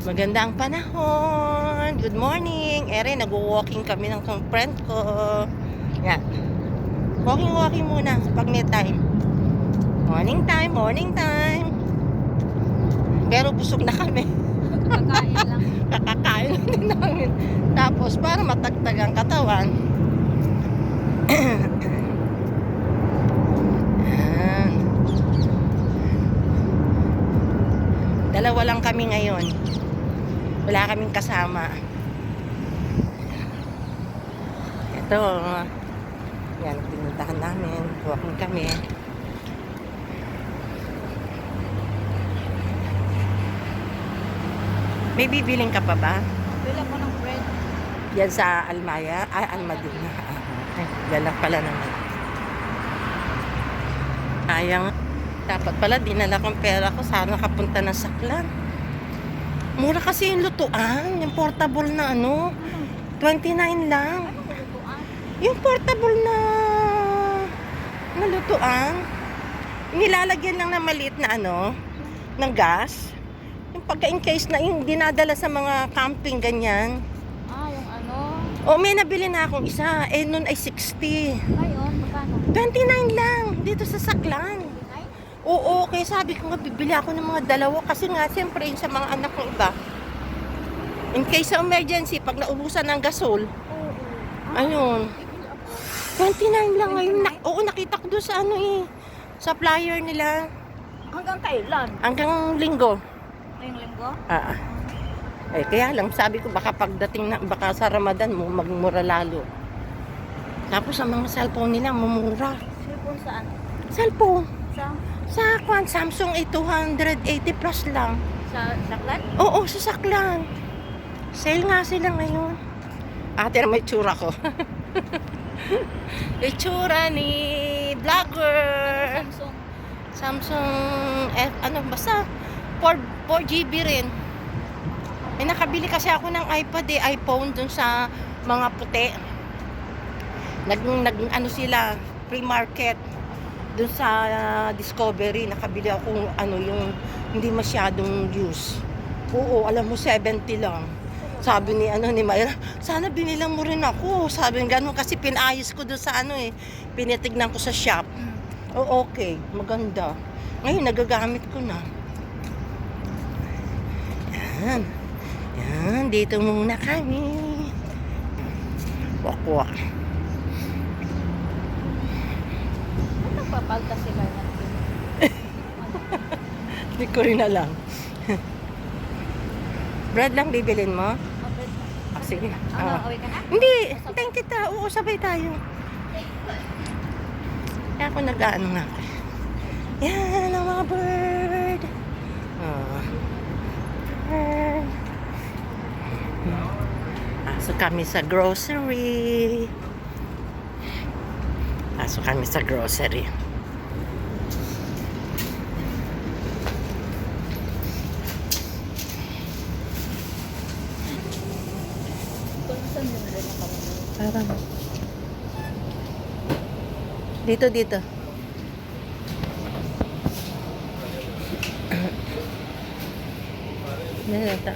Magandang panahon. Good morning. Ere, nag-walking kami ng friend ko. Yan. Walking-walking muna pag may time. Morning time, morning time. Pero busog na kami. Kakain lang. Kakakain lang din namin. Tapos, para matagtag ang katawan. Dalawa lang kami ngayon. Wala kaming kasama. Ito, yan, pinuntahan namin. Walking kami. May bibiling ka pa ba? Bila ko ng bread. Yan sa Almaya? Ay, Almadina. Ay, lang pala naman. Ayang. Dapat pala, dinala kong pera ko. Sana nakapunta ng saklan. Mura kasi yung lutuan. Yung portable na ano. 29 lang. Yung portable na na lutuan. Nilalagyan lang na maliit na ano, ng gas. Yung pagka in case na yung dinadala sa mga camping ganyan. Ah, yung ano? O may nabili na akong isa, eh nun ay 60. Ngayon, magkano? 29 lang dito sa Saklan. Oo, kaya sabi ko nga bibili ako ng mga dalawa kasi nga siyempre yung sa mga anak kong iba. In case of emergency, pag naubusan ng gasol, oo. ayun. 29 lang ngayon. Na, oo, nakita ko doon sa ano eh. Sa flyer nila. Hanggang kailan? Hanggang linggo. Ngayong linggo? Ah. ah. Eh, kaya lang, sabi ko baka pagdating na, baka sa Ramadan mo, magmura lalo. Tapos ang mga cellphone nila, mumura. Cellphone saan? Cellphone. Sa? Sa kwan, Samsung A 280 plus lang. Sa Saklan? Oo, sa saklan. Sale nga sila ngayon. Ate, may tsura ko. may tsura ni vlogger. Samsung. Samsung F, ano, basta 4, 4 GB rin. May nakabili kasi ako ng iPad eh, iPhone dun sa mga puti. Nag, nag ano sila, free market. Dun sa Discovery, nakabili ako ano yung hindi masyadong use. Oo, alam mo, 70 lang. Sabi ni ano ni Mayra, sana binilang mo rin ako. Sabi ng ganun kasi pinayos ko doon sa ano eh. Pinitignan ko sa shop. Oh, okay. Maganda. Ngayon, nagagamit ko na. Yan. Yan. Dito muna kami. Wakwa. Ba't nagpapalta sila ng Hindi ko rin alam. Bread lang bibilin mo? Oh, bread. Ah, sige. Ano, Ah. away ka na? Hindi. Hintayin kita. Oo, sabay tayo. Kaya ako nag-ano nga. Yan ang mga bird. Oh. Bird. Pasok kami sa grocery. Pasok kami sa grocery. Kung saan mo nila nakawala? Parang... Dito, dito. Yan, ito.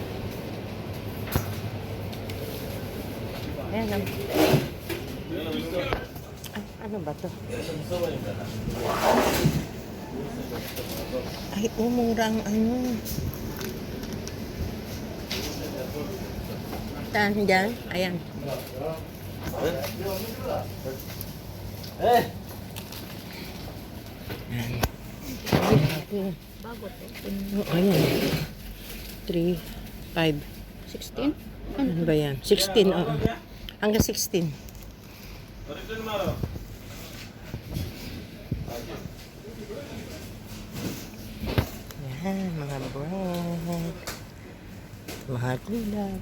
Ayan lang. Ano ba to? Ay, umurang ano. Saan dyan? Ayan. Ayan. Bago to. Oh, ayan. 3, 5. 16? Ano ba yan? 16, oo. Hanggang 16. Yan, mga bread. Mga gulay.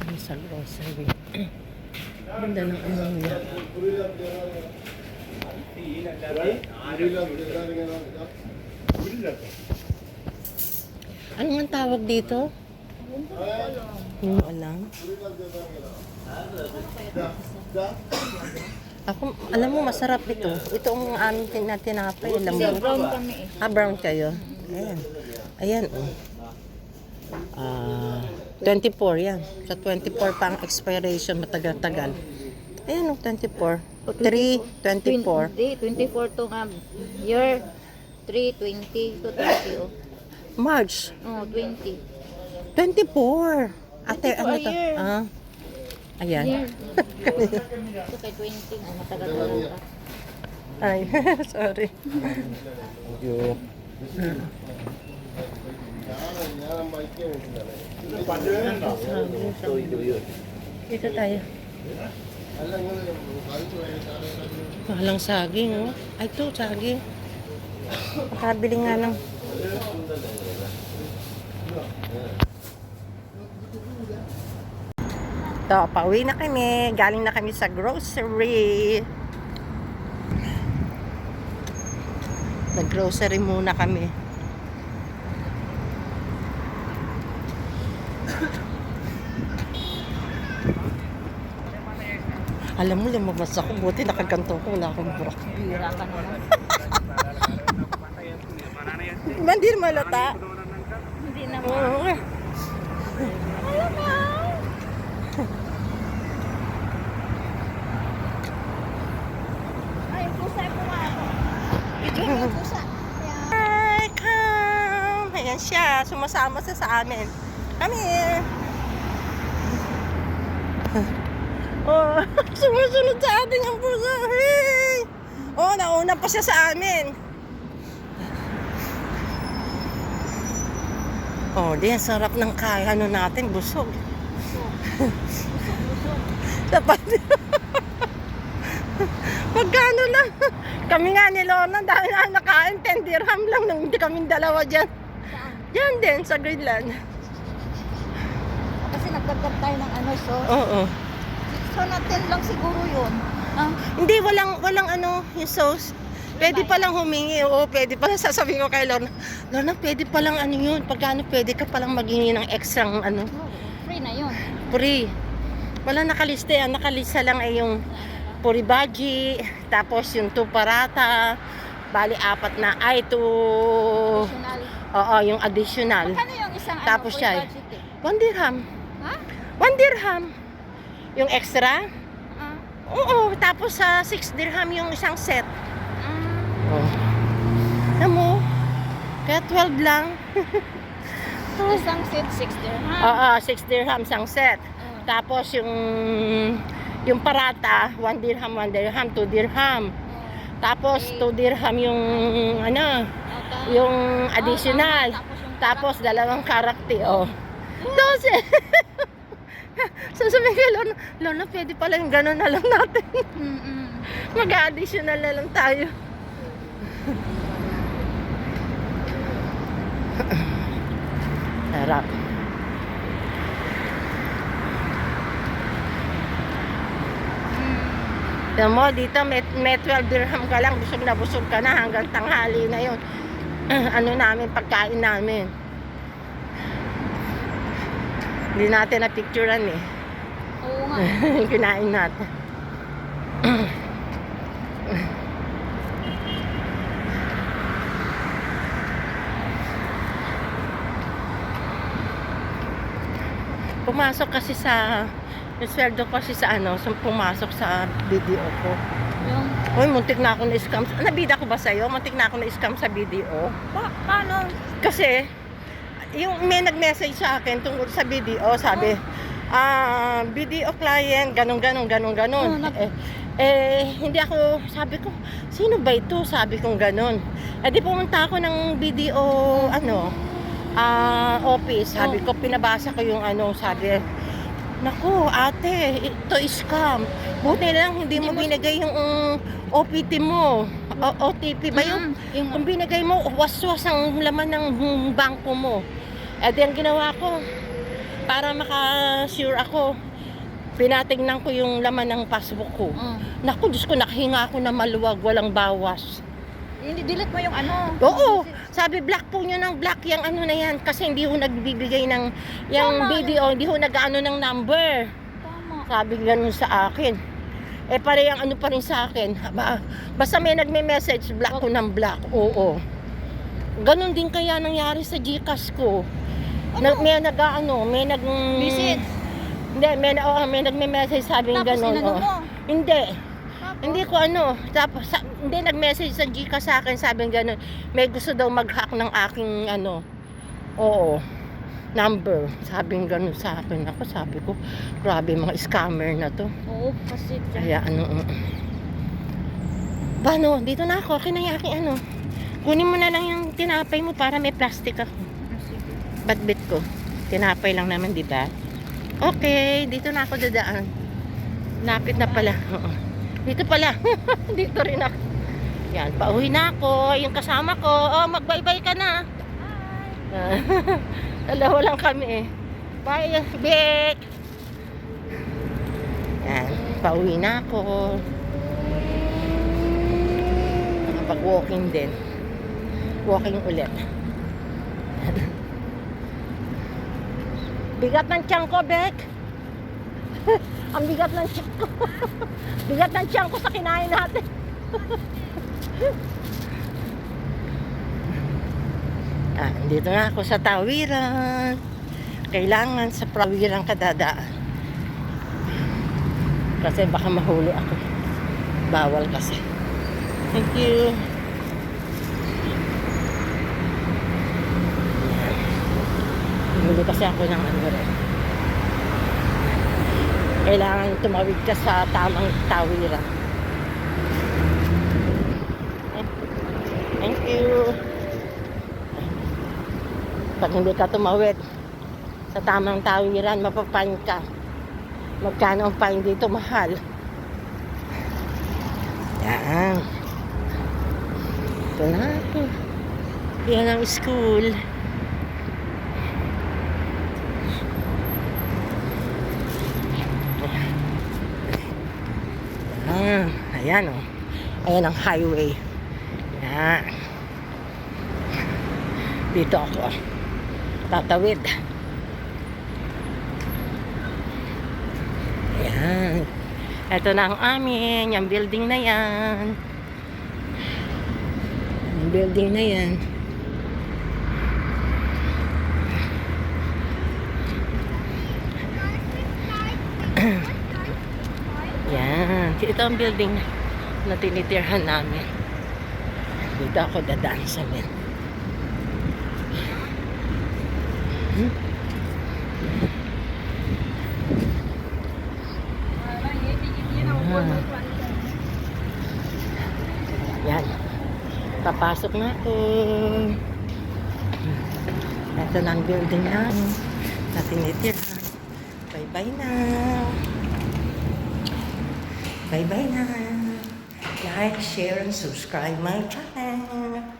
Ano sa grocery? Ganda ng ano niya. Ano nga tawag dito? Hindi mo alam. Ako, alam mo, masarap ito. Ito ang aming tin- na tinapay. Alam Kasi mo. brown kami eh. Ah, brown kayo? Ayan. Ayan, oh. Ah, 24 yan. Sa 24 pa ang expiration, matagal-tagal. Ayan, oh, 24. 3, 24. Hindi, 24 to nga. Year 3, 20 to 20 oh. March, Oh, 20. 24. Ate, 24 ano to? year. Ah, ayan. Year. Ito kay 20 na matagal pa. Ay, sorry. Yo. Dito tayo. Walang saging, oh. Ay, ito, saging. Makabili nga ng... Ito, pauwi na kami. Galing na kami sa grocery. Nag-grocery muna kami. Alam mo, lumabas ako. Buti nakaganto ko. Wala akong bra. Bira ka naman. Hindi malata. Hindi naman. Oo. Ay, yung pusa yung pumato. Video yung pusa. Hi, Ayan siya. Sumasama siya sa amin. Here. Oh, sumusunod sa atin yung pusa. Hey! Oh, nauna pa siya sa amin. Oh, di, ang sarap ng kaya ano natin, busog. Dapat. Magkano lang? Kami nga ni Lorna, dahil na nakain, 10 dirham lang nung hindi kami dalawa dyan. Saan? Yan din, sa Greenland. Kasi nagdagdag tayo ng ano, so. Oo. So, natin lang siguro yun. Ah, Hindi, walang, walang ano, yung sauce. Pwede palang humingi, oo, pwede palang sasabihin ko kay Lorna, Lorna, pwede palang ano yun, pagkano pwede ka palang maghingi ng extra ano, no, free na yun. free. Wala nakalista yan, nakalista lang ay yung puri baji, tapos yung two parata, bali apat na, ay two, Additional. oo, yung additional. Magkano yung isang Tapos ano, siya eh. budget eh? One dirham. Ha? One dirham. Yung extra? Ah, Oo, tapos sa 6 dirham yung isang set. ah. Oh. Alam mo, kaya 12 lang. Isang set, 6 dirham. Oo, 6 dirham isang set. Oh. Tapos yung yung parata, 1 dirham, 1 dirham, 2 dirham. Tapos 2 dirham yung ano, yung additional. Tapos dalawang karakti, oh. 12. Sasabihin ko, Lorna, Lorna, pwede pala yung gano'n na lang natin. Mag-additional na lang tayo. Sarap. Tignan mo, dito may, may 12 dirham ka lang, busog na busog ka na hanggang tanghali na yun. ano namin, pagkain namin. Hindi natin na-picturean eh. Oo nga. Kinain natin. Pumasok kasi sa yung sweldo ko kasi sa ano, so pumasok sa video ko. Yung, Uy, muntik na ako na-scam. Nabida ko ba sa'yo? Muntik na ako na-scam sa video. pa, paano? Kasi, yung may nag-message sa akin tungkol sa video, sabi, ah, video client, ganun, ganun, ganun, ganun. Oh, nag- eh, eh, hindi ako, sabi ko, sino ba ito? Sabi kong ganun. Eh, di pumunta ako ng video, ano, ah, office. Sabi Oh. ko, pinabasa ko yung ano, sabi, Naku, ate, ito scam. Buti lang hindi mo Hindi mo- binigay yung um, OPT mo. O- OTP ba yung Mm, yung, kung binigay mo, waswas ang laman ng bangko mo. Eh di ang ginawa ko, para maka-sure ako, pinatignan ko yung laman ng passbook ko. Mm. Naku, Diyos ko, nakahinga ako na maluwag, walang bawas. Hindi, delete mo yung ano. Oo, sabi black po nyo ng black yung ano na yan, kasi hindi ho nagbibigay ng yung Tama. video, hindi ho nag-ano ng number. Tama. Sabi ganun sa akin. Eh pare ang ano pa rin sa akin. Ba, basta may nagme-message, block ko ng block. Oo. Ganon din kaya nangyari sa Gcash ko. Na, may nag ano, may nag Visit. Hindi, may, oh, may nagme-message sabi Tapos ganon. inano oh. mo? Hindi. Hindi ko ano, tapos sa, hindi nag-message sa Gcash sa akin, sabi gano'n, may gusto daw mag-hack ng aking ano, oo, number. Sabi gano'n sa akin. Ako sabi ko, grabe mga scammer na to. Oo, kasi dyan. Kaya ano, uh, Bano, dito na ako, kinayaki ano. Kunin mo na lang yung tinapay mo para may plastic ako. Batbit ko. Tinapay lang naman, di ba? Okay, dito na ako dadaan. Napit na pala. Oo. Dito pala. dito rin ako. Yan, pauwi na ako. Yung kasama ko, oh, magbaybay ka na. Hi. Dalawa lang kami eh. Bye, Vic. Yan, pauwi na ako. Nakapag-walking din. Walking ulit. bigat ng tiyan ko, Beck. Ang bigat ng tiyan ko. bigat ng tiyan ko sa kinain natin. ah, dito na ako sa tawiran. Kailangan sa tawiran ka dadaan. Kasi baka mahuli ako. Bawal kasi. Thank you. Huli kasi ako ng ano rin. Kailangan tumawid ka sa tamang tawiran. Thank you. Pag hindi ka tumawid sa tamang tawiran, mapapain ka. Magkano ang fine dito? Mahal. Yan. Ito na. Yan ang school. Ah, ayan o. Ayan ang highway. Yan. Dito ako. Tatawid. Ayan. Ito na ang amin. Yung building na yan. Yung building na yan. Yan. Ito ang building na tinitirhan namin. Dito ako dadaan sa men. Hmm? Yan. Papasok na ako. Ito na ang building na na tinitirhan. Bye-bye na. Bye-bye na. Like, share, and subscribe my channel.